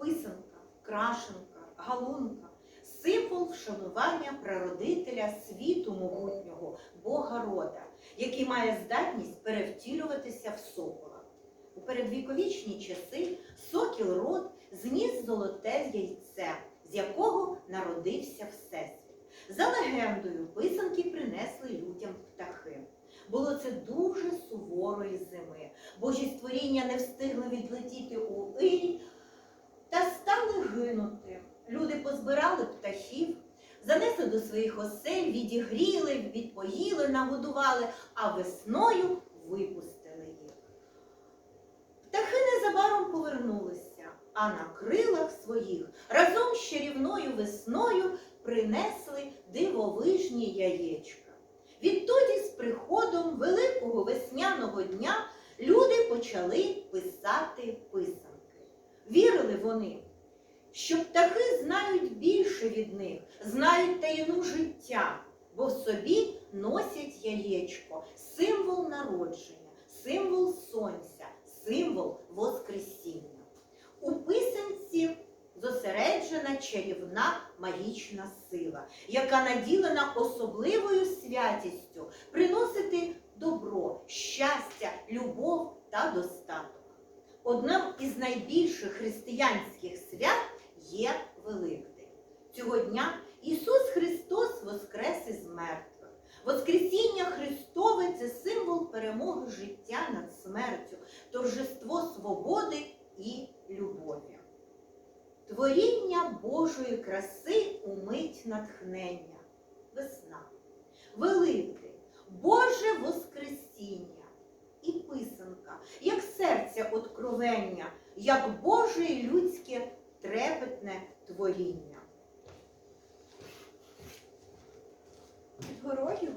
Писанка, крашенка, галунка символ вшанування прародителя світу могутнього, Бога рода, який має здатність перевтілюватися в сокола. У передвіковічні часи сокіл род зніс золоте яйце, з якого народився Всесвіт. За легендою, писанки принесли людям птахи. Було це дуже суворої зими. Божі створіння не встигли відлетіти у Іль та стали гинути. Люди позбирали птахів, занесли до своїх осель, відігріли, відпоїли, нагодували, а весною випустили їх. Птахи незабаром повернулися, а на крилах своїх разом з чарівною весною принесли дивовижні яєчка. Відтоді з приходом великого весняного дня люди почали писати писанки. Вірили вони, що птахи знають більше від них, знають таїну життя, бо в собі носять яєчко, символ народження, символ сонця, символ Воскресіння. У писанці зосереджена чарівна магічна сила, яка наділена особливою святістю приносити добро, щастя, любов та достаток. Одним із найбільших християнських свят є Великдень. Цього дня Ісус Христос воскрес із мертвих. Воскресіння Христове це символ перемоги життя над смертю, торжество свободи і любові. Творіння Божої краси умить натхнення, весна, Великдень, Боже Воскресіння і писанка, як серця откровення, як Боже і людське трепетне творіння. Під горою,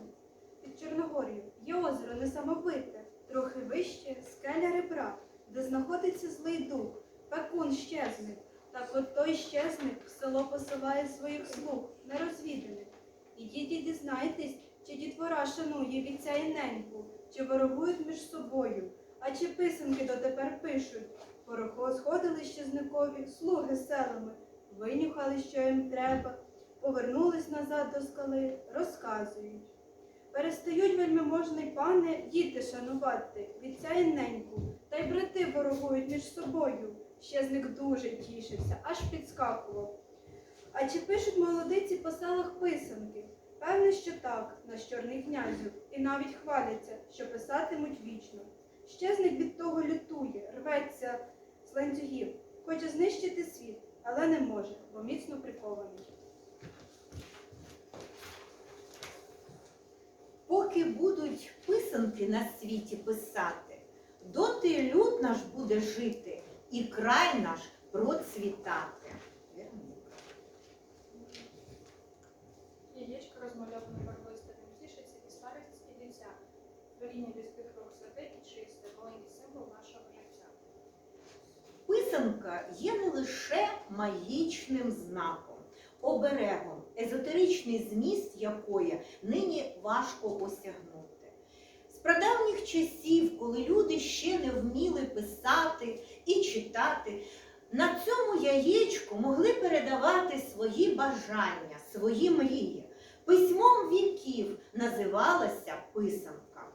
під Чорногорію, є озеро несамовите, трохи вище скеля ребра, де знаходиться злий дух, пекун щезник. Так от той щезник в село посилає своїх слуг, нерозвіданих. Ідіть і дізнайтесь, чи дітвора шанує віця і неньку, чи ворогують між собою, а чи писанки дотепер пишуть. Порохо сходили щезникові, слуги селами, винюхали, що їм треба, повернулись назад до скали, розказують. Перестають вельможний пане діти шанувати, вітця і неньку, та й брати ворогують між собою. Щезник дуже тішився, аж підскакував. А чи пишуть молодиці по селах писанки? Певне, що так, наш чорний князю, і навіть хваляться, що писатимуть вічно. Щезник від того лютує, рветься з ланцюгів, хоче знищити світ, але не може, бо міцно прикований. Поки будуть писанки на світі писати, доти люд наш буде жити і край наш процвітати. Яєчко розмальоване барвистим тішиться і старість і дитя. Творіння людських рук святе і чисте, маленький символ нашого життя. Писанка є не лише магічним знаком, оберегом, езотеричний зміст якої нині важко осягнути. З прадавніх часів, коли люди ще не вміли писати і читати, на цьому яєчку могли передавати свої бажання, свої мрії. Письмом віків називалася писанка.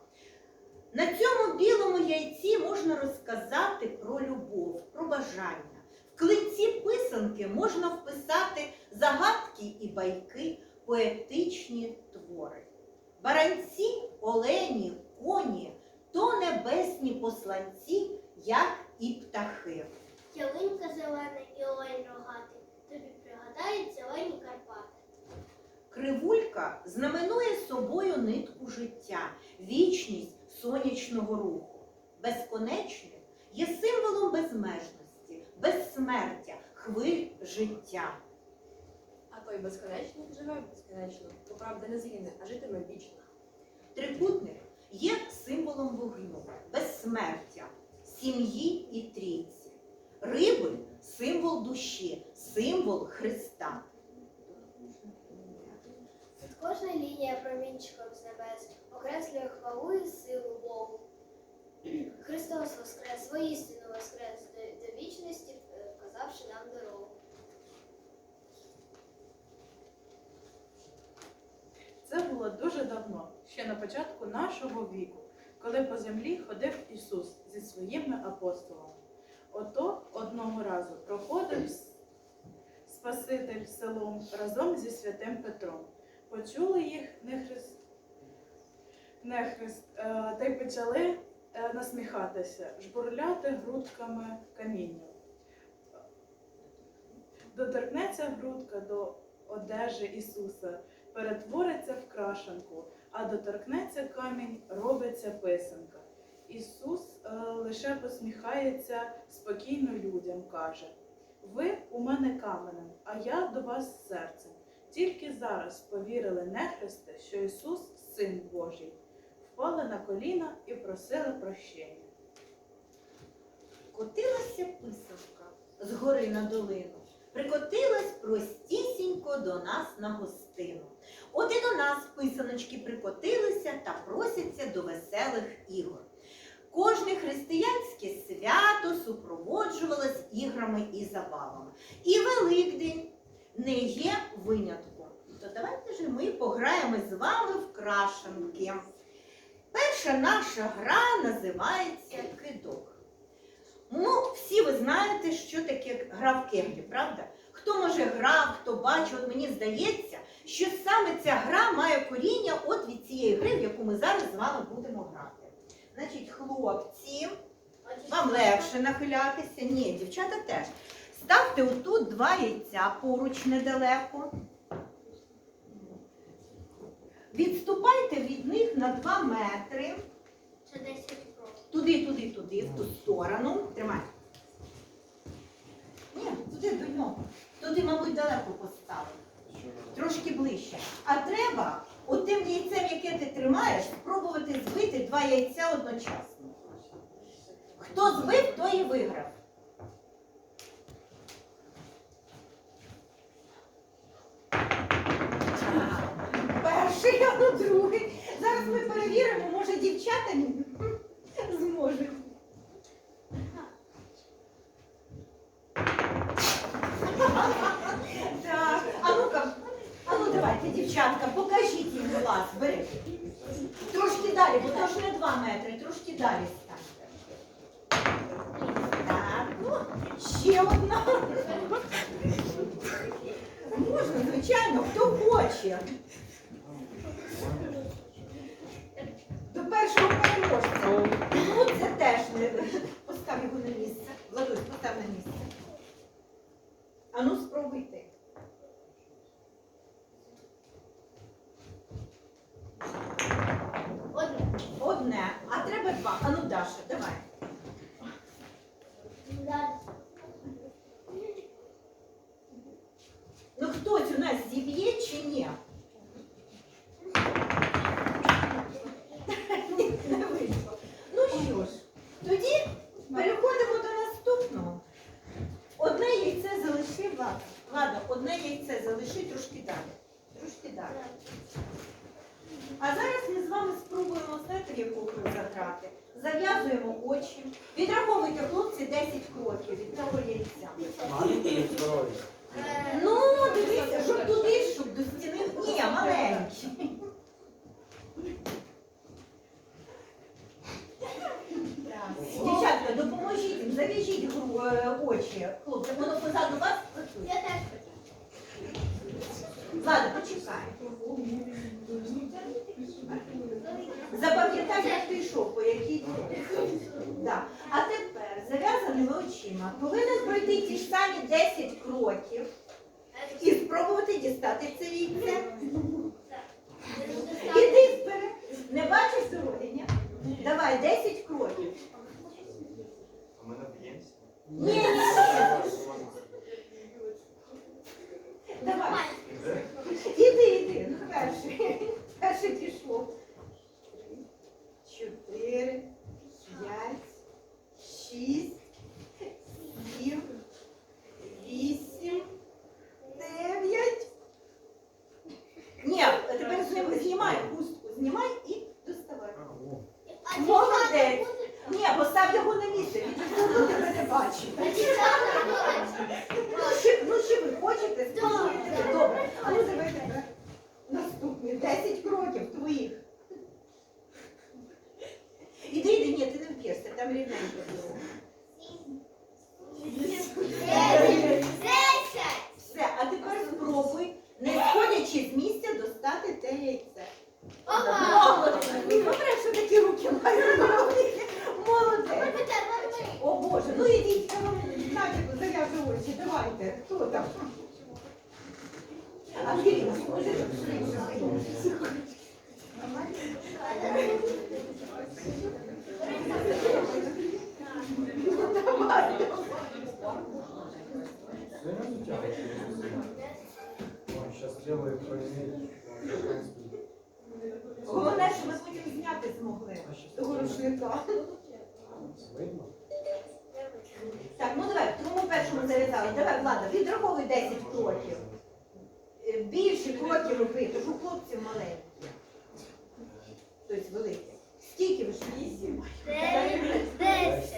На цьому білому яйці можна розказати про любов, про бажання. В клинці писанки можна вписати загадки і байки, поетичні твори. Баранці, олені, коні то небесні посланці, як і птахи. Ялинка зелена і олень рогатий, тобі пригадають зелені Карпати. Кривулька знаменує собою нитку життя, вічність сонячного руху. Безконечник є символом безмежності, безсмертя, хвиль життя. А той безконечний живе безконечно, то правда не згине, а житиме вічно. Трикутник є символом вогню, безсмертя, сім'ї і трійці. Риби символ душі, символ Христа кожна лінія промінчиком з небес окреслює хвалу і силу Богу. Христос Воскрес, воістину Воскрес до, до вічності, е, вказавши нам дорогу. Це було дуже давно, ще на початку нашого віку, коли по землі ходив Ісус зі своїми апостолами. Ото одного разу проходив Спаситель селом разом зі святим Петром. Почули їх нехрест, нехрест е, та й почали е, насміхатися, жбурляти грудками каміння. Доторкнеться грудка до одежі Ісуса, перетвориться в крашанку, а доторкнеться камінь, робиться писанка. Ісус е, лише посміхається спокійно людям, каже: Ви у мене каменем, а я до вас серцем. Тільки зараз повірили нехресте, що Ісус Син Божий. Впали на коліна і просили прощення. Котилася писанка з гори на долину. Прикотилась простісінько до нас на гостину. От і до нас писаночки прикотилися та просяться до веселих ігор. Кожне християнське свято супроводжувалось іграми і забавами. І Великдень не є винятком. Давайте ж ми пограємо з вами в крашенки. Перша наша гра називається кидок. Ну, всі ви знаєте, що таке гра в кеглі, правда? Хто може грав, хто бачив, от мені здається, що саме ця гра має коріння от від цієї гри, в яку ми зараз з вами будемо грати. Значить, хлопці, вам легше нахилятися. Ні, дівчата теж. Ставте отут два яйця поруч недалеко. Відступайте від них на 2 метри. Це 10 кроків. Туди, туди, туди, в ту сторону. Тримай. Ні, туди до нього. Туди, мабуть, далеко поставив. Трошки ближче. А треба отим яйцем, яке ти тримаєш, спробувати збити два яйця одночасно. Хто збив, той і виграв. Перший, а ну другий. Зараз ми перевіримо, може дівчата зможуть. Так, а ну-ка, а ну давайте, дівчатка, покажіть їм вас, бери. Трошки далі, бо то ж не два метри, трошки далі станьте. Так, ну, ще одна. Можна, звичайно, хто хоче. До першого переможця. Ну, це теж не. Постав його на місце. Владусь, постав на місце. А ну спробуйте. Одне. Одне, а треба два. А ну, Даша, давай. Далі. Ну хтось у нас зіб'є чи ні? Ні, Не вийшло. Ну що ж, тоді переходимо до наступного. Одне яйце залиши, Влада. Влада, одне яйце залиши трошки далі. Трошки далі. А зараз ми з вами спробуємо знаєте, в яку гру заграти. Зав'язуємо очі. Відраховуйте, хлопці, 10 кроків від того яйця. Е, Ну, дивіться, щоб туди, щоб до стіни. Ні, маленький. Так. Дівчатка, допоможіть їм, зав'яжіть гру- е, очі. Хлопці, воно позаду вас працює. Я теж хочу. Влада, почекай. Запам'ятай, як ти йшов, по якій дорозі. Да. А тепер зав'язаними очима повинен пройти ті ж самі 10 кроків і спробувати дістати це яйце. Іди вперед. Не бачиш дороги. Давай, 10 кроків. А ми наб'ємося? Ні, ні, ні. Давай. Іди, іди. Ну, перший. Перший пішов. Чотири, п'ять, шість, зни- знімай хустку, знімай і доставай. Молодець. Ні, постав його на місце, він ніхто тебе не бачить. Ну, чи, ви хочете спустити? Добре, а ну давай тепер наступні 10 кроків твоїх. Іди, іди, ні, ти не вп'єшся, там рівненько було. велике. Скільки ви шукаєте? Вісім. Десять.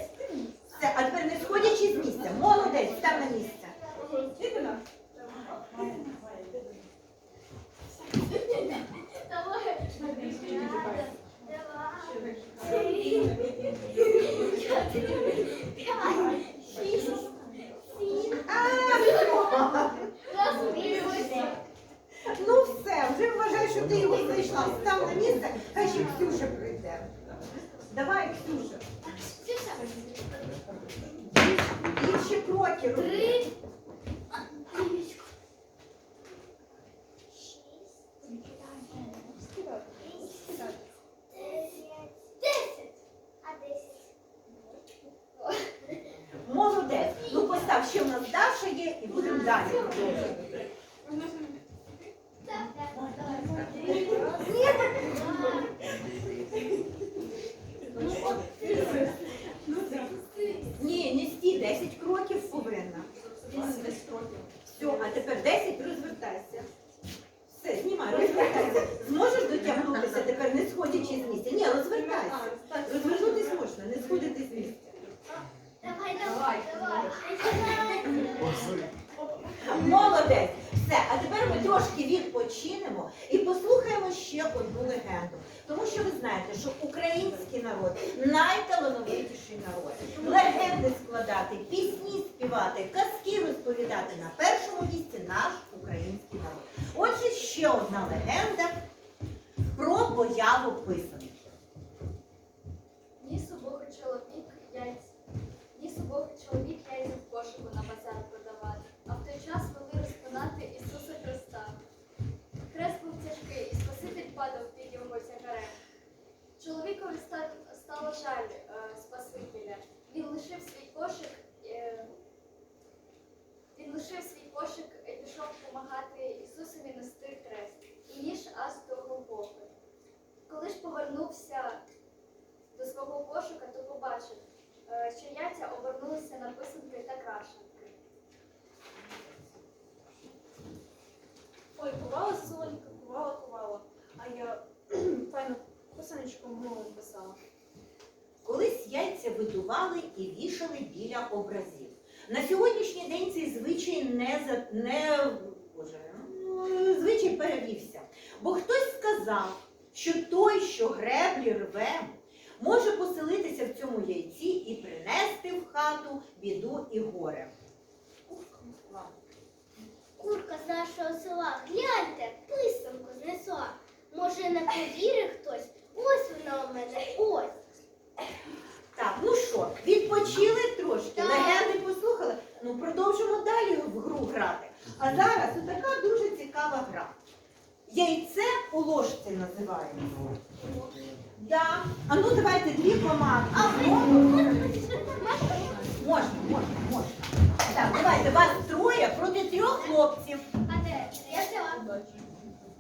що той, що греблі рве, може поселитися в цьому яйці і принести в хату біду і горе. Курка з нашого села, гляньте, писанку знесла. Може, на повіри хтось? Ось вона у мене, ось. Так, ну що, відпочили трошки, Так. легенди послухали. Ну продовжимо далі в гру грати. А зараз отака дуже цікава гра. Яйце у ложці називаємо. Да. А ну давайте дві команди. Можна, можна, можна. Так, давайте, вас троє проти трьох хлопців. А де? Я взяла.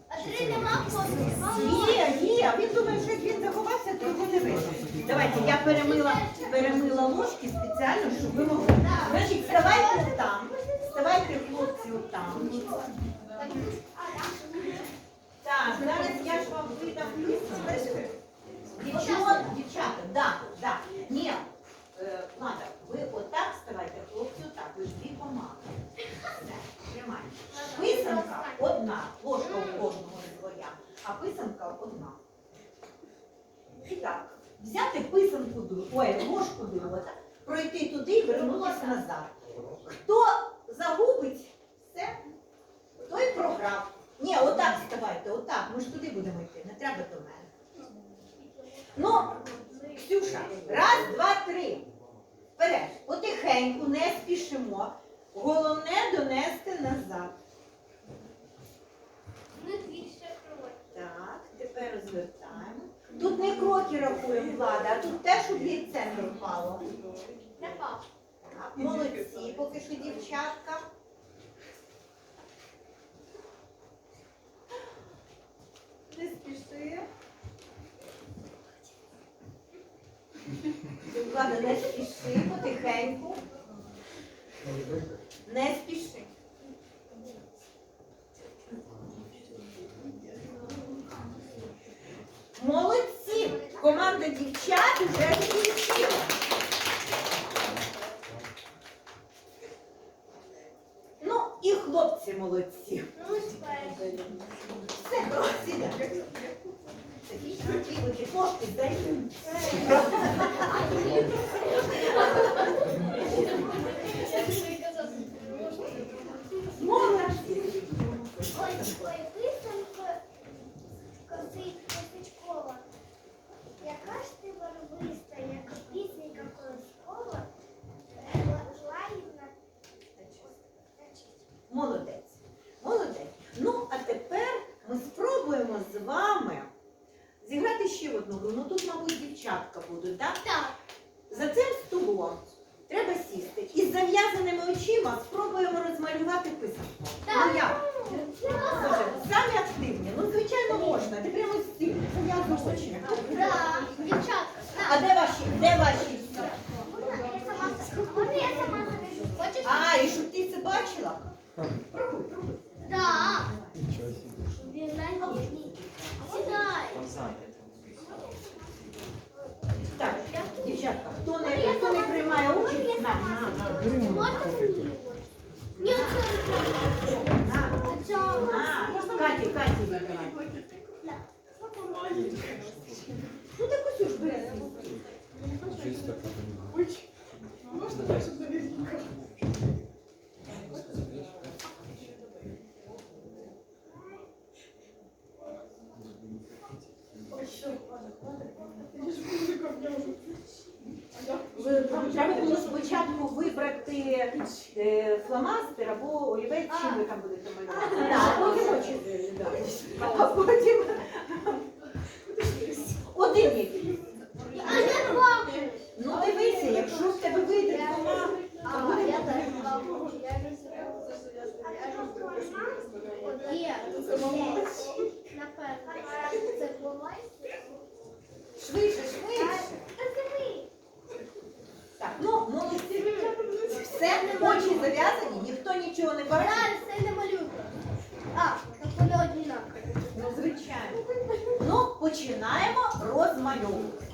А три нема хлопців. Є, є. Він думає, що як він заховався, то його не видно. Давайте, я перемила, перемила ложки спеціально, щоб ви могли. Значить, вставайте там. Вставайте, хлопці, там. Зараз я ж вам видав місце. Спіши. Ладно, не спіши, потихеньку. Не спіши. Молодці! Команда дівчат вже закінчила. Ну і хлопці молодці. Ну, спереду. Все, сідай. Ви ті кошти здайте. Молодці. Ой, ой, писанка коси- косичкова. Яка ж ти барвиста, як пісенька колискова, лагідна та чиста. Молодець. Молодець. Ну, а тепер ми спробуємо з вами зіграти ще в одну гру. Ну тут, мабуть, дівчатка будуть, так? Так. За цим столом треба сісти. І з зав'язаними очима спробуємо розмалювати писанку. Ну як? Боже, самі активні. Ну, звичайно, можна. Ти прямо стіль, зав'язуй очі. Так, дівчатка, А де ваші? Де ваші? всі? можна я сама можна я сама завяжу? Хочеш? А, і щоб ти це бачила? Пробуй, пробуй. Так. Нічого собі. Він на ній. Сідай. Там зайнято. Так, дівчатка, хто не, хто не приймає участь, на, на, на. Можна мені? Ні, На, це на. Каті, Каті, вибирай. Ну так ось ж бери. Чисто Ви- Вам треба було спочатку вибрати е, фломастер або олівець, чим ви там будете малювати. Да, а потім очі. да. А потім один якийсь. А я два. Ну дивися, якщо в тебе вийде двома, А, то буде я добре. теж два. Є. Напевно. Це фломастер? швидше, швидше. Так, ну молодці. Все, очі зав'язані, ніхто нічого не бачить. Зараз це не малюю. А, так вони однакові. Ну, звичайно. Ну, починаємо розмальовувати.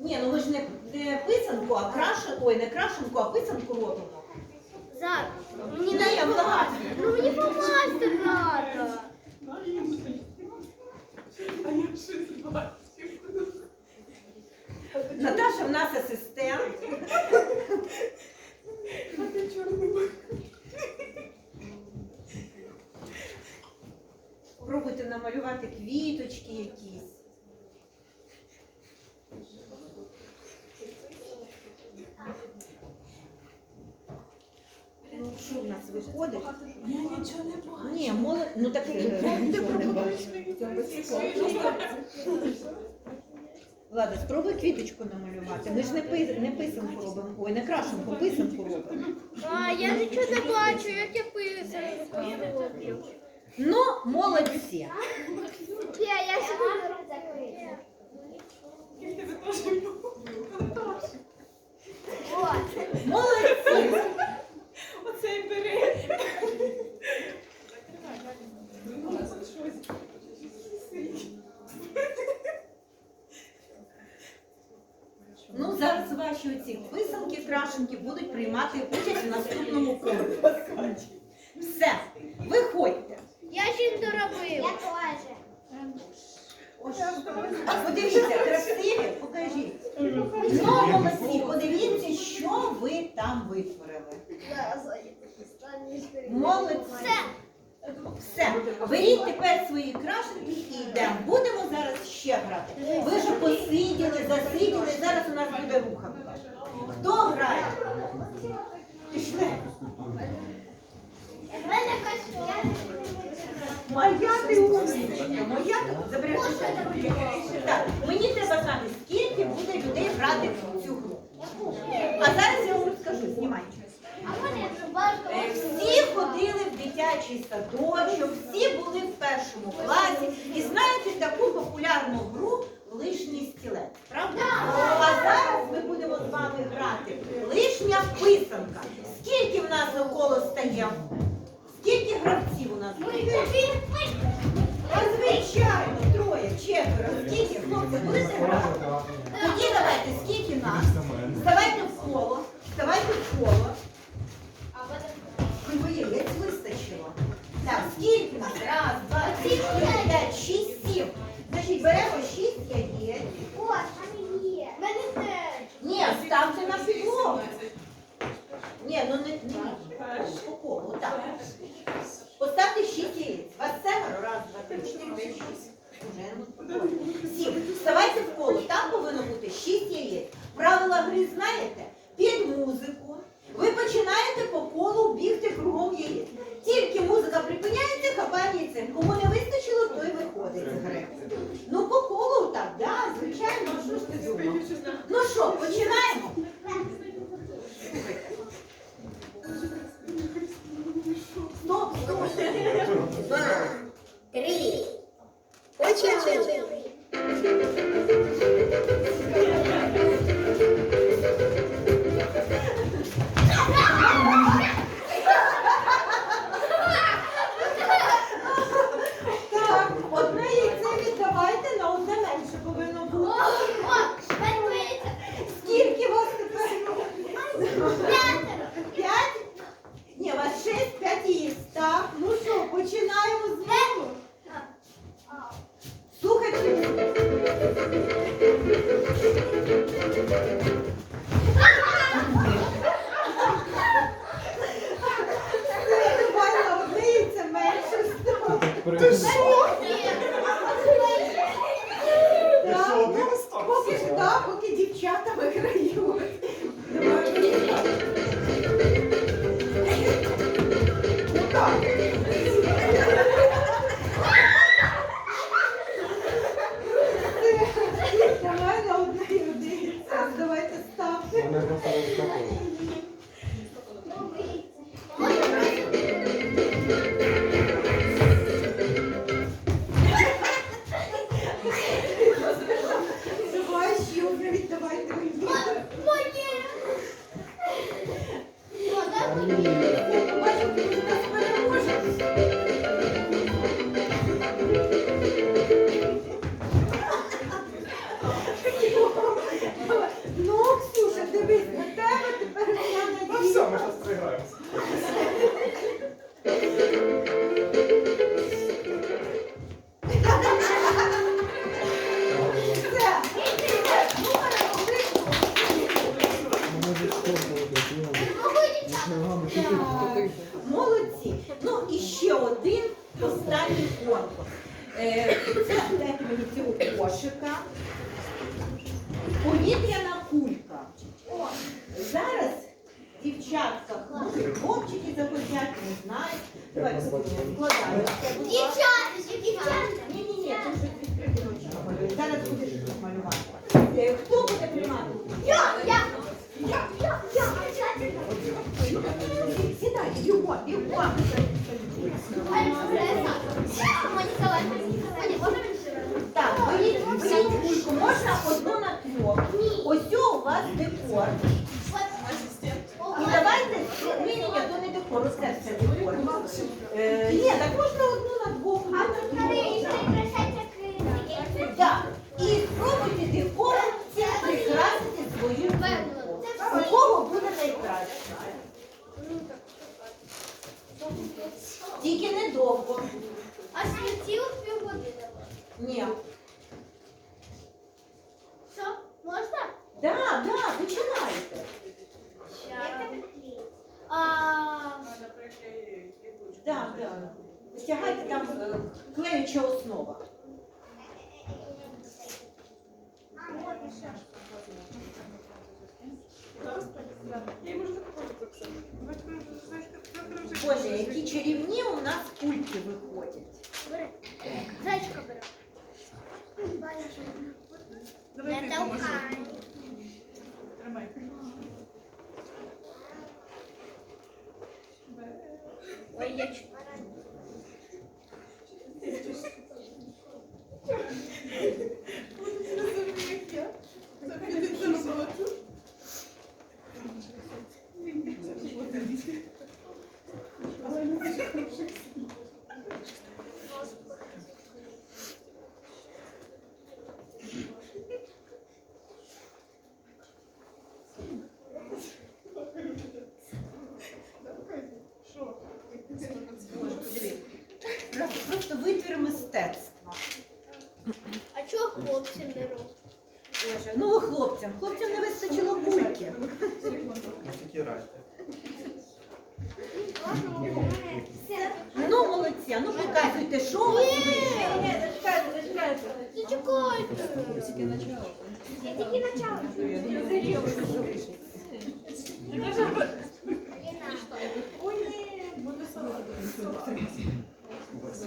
Ні, ну ми ж не, не писанку, а крашенку, ой, не крашенку, а писанку робимо. Зараз. Мені Ні, не благаю. Ну мені фломастер надо. А я щось бачу. Наташа в нас асистент. Пробуйте намалювати квіточки якісь. Ну, що в нас виходить? Я нічого не бачу. Ні, молод... ну так е, нічого не бачу. Влада, спробуй квіточку намалювати. Ми ж не, пи... не писанку робимо. Ой, не крашенку, писанку робимо. А, я нічого не бачу, як я писанку. Ну, молодці. Я, я. От. Молодці. Оцей бери. Ну, зараз ваші оці писанки, крашенки будуть приймати участь у наступному конкурсі. Все, виходьте. Я ще не доробив. Я теж. Подивіться, красиві, покажіть. Ну, молодці, подивіться, що ви там витворили. Молодці. Все, беріть тепер свої крашенки і йдемо. Будемо зараз ще грати. Ви ж посиділи, засиділи, зараз у нас буде руханка. Хто грає? Пішли. Моя ти умничка, моя. Так, мені треба знати, скільки буде людей грати в цю гру. А зараз я вам дитячий садочок, всі були в першому класі. І знаєте таку популярну гру лишній стілець. Правда? А зараз ми будемо з вами грати. Лишня писанка. Скільки в нас навколо стає? Скільки гравців у нас? Та звичайно, троє, четверо. Скільки хлопці будете грати? Тоді давайте, скільки нас? Так, Молодці. Ну і ще один останній конкурс. Е, це дайте мені цього кошика. Повітряна кулька. Зараз дівчатка, хлопчики заходять, не знають. Давайте складаємо. Дівчатки, дівчатка. Ні, ні, ні, це вже відкрити Зараз будеш малювати. Е, хто буде приймати? Я! Я! Я, я, я, обязательно. Сідайте, бігом. Так, беріть, беріть. Можна одну на трьох. Ось у вас декор. І давайте, ні, то не декор, оце декор. Е, ні, так можна одну на двох. одну на трьох. Так, і спробуйте декор.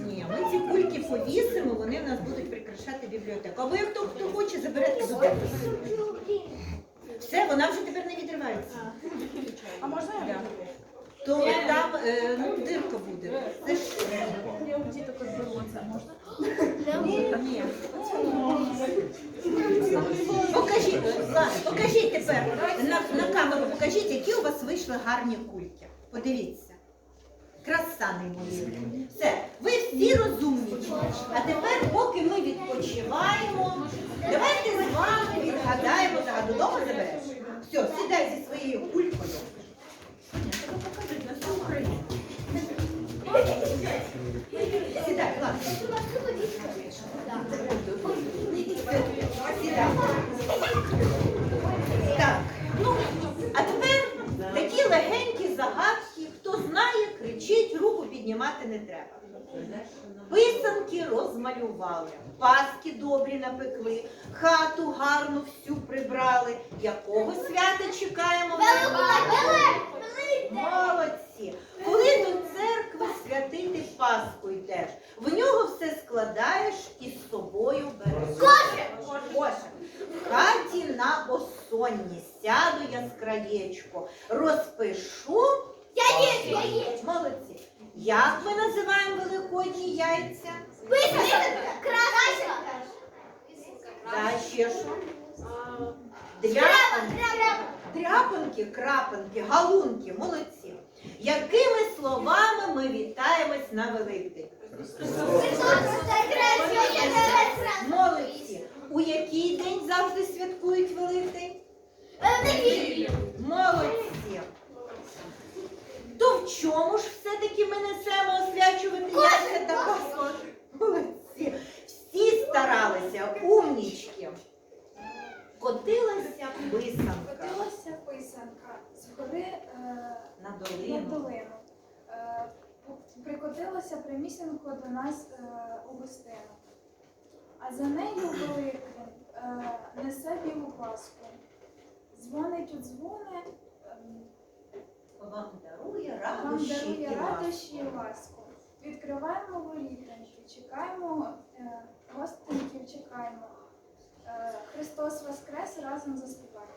Ні, ми ці кульки повісимо, вони в нас будуть прикрашати бібліотеку. Або як хто, хто хоче, заберете до. Все, вона вже тепер не відривається. А можна я? То там е, ну, дирка буде. Це ж Я у діток відберу це, можна? ні. Покажіть, Ладно, покажіть тепер на, на камеру, покажіть, які у вас вийшли гарні кульки. Подивіться. Краса неймовірна. Все, ви всі розумнічі. А тепер, поки ми відпочиваємо, давайте з вами відгадаємо, а додому забереш. Все, сідай зі своєю кулькою. Покажуть на всю Україну. Сідай, ладно. Сідай. Так, ну, а тепер такі легенькі загадки. Хто знає, кричить, піднімати не треба. Писанки розмалювали, паски добрі напекли, хату гарну всю прибрали. Якого свята чекаємо? Молодці! Коли до церкви святити Пасху йдеш, в нього все складаєш і з собою береш. Кошик! Кошик. В хаті на осонні сяду я з розпишу. Яєчко. Молодці. Як ми називаємо великодні яйця? Красавчик. Та ще що? Дряпанки. Дряпанки, крапанки, галунки, молодці. Якими словами ми вітаємось на Великдень? Молодці. У який день завжди святкують Великдень? Молодці. То в все-таки ми несемо освячувати яйця та Пасху? Молодці. Всі старалися, умнічки. Котилася писанка Котилася писанка з гори е, на на долину. долину. Е, Прикотилася прямісінько до нас е, у гостину. А за нею Великдень е, несе білу паску. Дзвонить у дзвони, ем, Вам дарує вам радощі дарує і радощі і ласку. Відкриваємо ворітанки, чекаємо е, гостинків, чекаємо. Е, Христос Воскрес разом заспіваємо.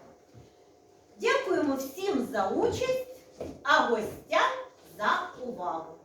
Дякуємо всім за участь, а гостям за увагу.